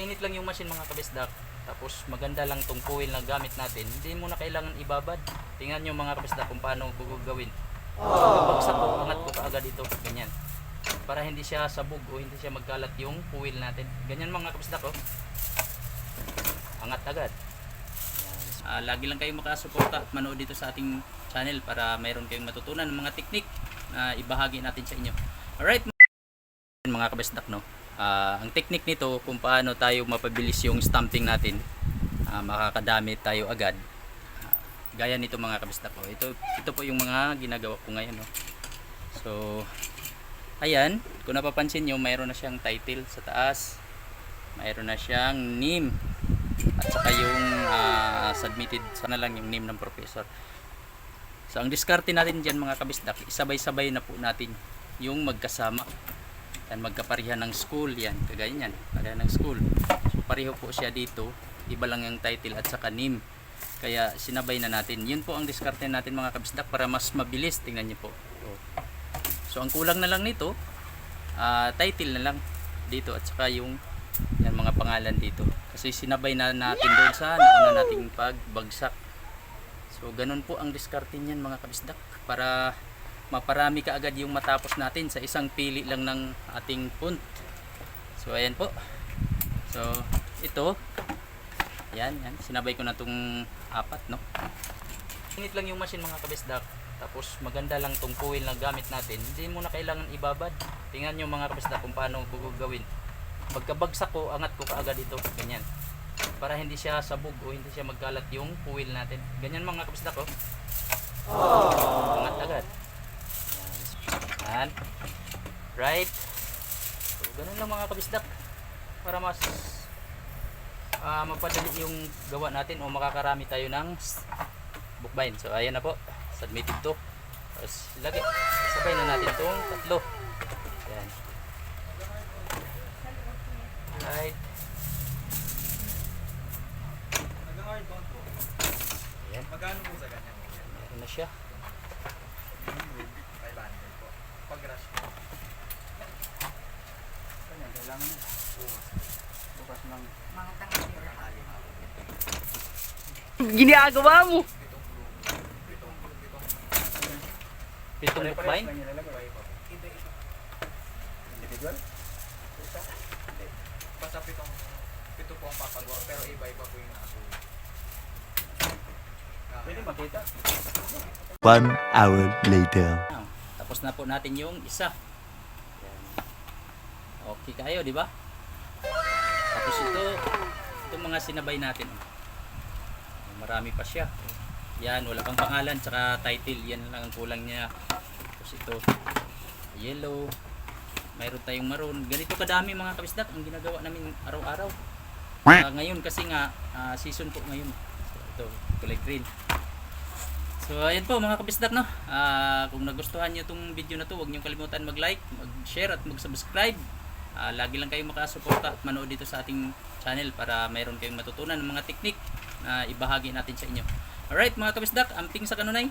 mainit lang yung machine mga kabisdak, tapos maganda lang tong coil na gamit natin, hindi mo na kailangan ibabad. Tingnan nyo mga kabisdak kung paano ko gagawin. Pagkabagsak ko, angat ko kaagad ito, ganyan. Para hindi siya sabog o hindi siya magkalat yung coil natin. Ganyan mga kabisdak oh. Angat agad. Ah, lagi lang kayong makasuporta at manood dito sa ating channel para mayroon kayong matutunan ng mga teknik na ibahagi natin sa inyo. Alright mga kabisdak no. Ah, ang teknik nito kung paano tayo mapabilis yung stamping natin. ah, makakadami tayo agad. Ah, gaya nito mga kabisdak ko. Ito ito po yung mga ginagawa ko ngayon no. So ayan, kung napapansin nyo, mayroon na siyang title sa taas. Mayroon na siyang name at saka yung ah, submitted sana lang yung name ng professor. So ang diskarte natin diyan mga kabisdak, isabay-sabay na po natin yung magkasama. Yan magkaparihan ng school yan, kagaya niyan, pareha ng school. So pareho po siya dito, iba lang yung title at saka name. Kaya sinabay na natin. Yun po ang diskarte natin mga kabisdak para mas mabilis. Tingnan niyo po. So, ang kulang na lang nito, ah, title na lang dito at saka yung yan mga pangalan dito. Kasi sinabay na natin doon sa nauna nating pagbagsak. So ganun po ang diskarte niyan mga kabisdak para maparami ka agad yung matapos natin sa isang pili lang ng ating punt. So ayan po. So ito yan, yan. Sinabay ko na tong apat, no? Init lang yung machine mga kabisdak. Tapos maganda lang tong coil na gamit natin. Hindi mo na kailangan ibabad. Tingnan nyo mga kabisdak kung paano ko gagawin. Pagkabagsak ko, angat ko kaagad ito. Ganyan. Para hindi siya sabog o hindi siya magkalat yung coil natin. Ganyan mga kabisdak ko. Angat agad. Yan. Right. So, ganun lang mga kabisdak. Para mas ah mapadali yung gawa natin o makakarami tayo ng bookbind. So ayan na po. Submitted to. Tapos lagi. Sabay na natin itong tatlo. Ayan. Right. Ayan. Magkano po sa ganyan? Meron na siya. 500 po. Pag rush po. Ganyan, kailangan bukas. Bukas ng tanghali. Ginagawa mo. Pitong blue. Pitong blue. Pitong Pitong bookbind. Kanya lalagay pa po. Iba-iba. Individual? Isa? Basta pitong pito po ang papagawa pero iba-iba po yung nasulit. Pwede makita. One hour later. Tapos na po natin yung isa. Okay kayo, di ba? Tapos ito, itong mga sinabay natin. Marami pa siya. Yan, wala pang pangalan, tsaka title. Yan lang ang kulang niya. Tapos ito, yellow. Mayroon tayong maroon. Ganito kadami mga kabisdak ang ginagawa namin araw-araw. Ah, ngayon kasi nga, ah, season po ngayon. So, ito, kulay green. So ayan po mga kabisdak no. Ah, kung nagustuhan niyo tong video na to, huwag niyo kalimutan mag-like, mag-share at mag-subscribe. Ah, lagi lang kayong makasuporta at manood dito sa ating channel para mayroon kayong matutunan ng mga teknik na ibahagi natin sa inyo. Alright mga kabisdak, amping sa kanunay.